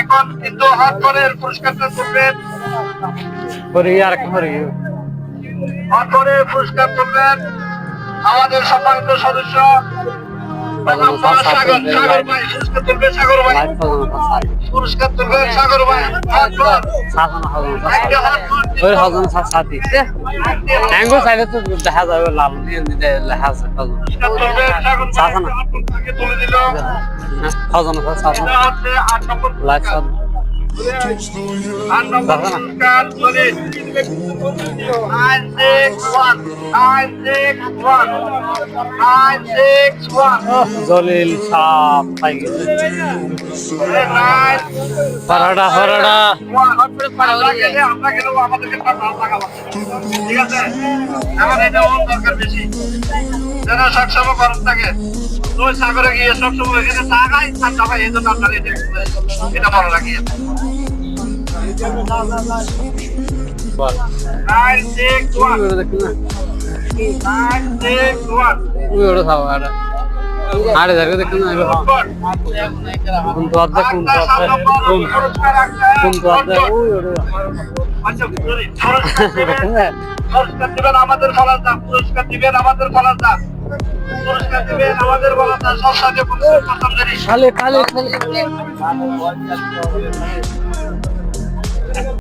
এখন কিন্তু হাত করে পুরস্কারটা তুলবেন করি আর করি হাত করে পুরস্কার তুলবেন আমাদের সম্মানিত সদস্য। সাগর সাগর ভাই পুরস্কার তুলবে সাগর ভাই। হাত হাত। ওই হাজন সাথী ট্যাঙ্গো সাইডে তো দেখা যাবে লাল লেখা আছে হাজন তুলে দিল হাজন সাজন এটা হচ্ছে আট নম্বর six one জলিল সাপ পাই গেছে। টাকা লাগাবো। ঠিক আছে? আমার এটা দরকার বেশি। যেন সবসময় গরম থাকে। তুই সাগরে গিয়ে সবসময় এখানে চা খাই চা খাই এই জন্য আপনার এটা এটা লাগে বল নাইন সিক্স ওয়ান না নাইন সিক্স ওয়ান ওই ওটা খাও আরে আরে দেখো দেখো কোন তো অর্ধেক কোন তো অর্ধেক কোন কোন তো অর্ধেক ওই ওটা আচ্ছা, পুরস্কার দিবেন আমাদের আমাদের ফলাদা পুরস্কার দিবেন আমাদের ফলাদা সব তালে তালে তালে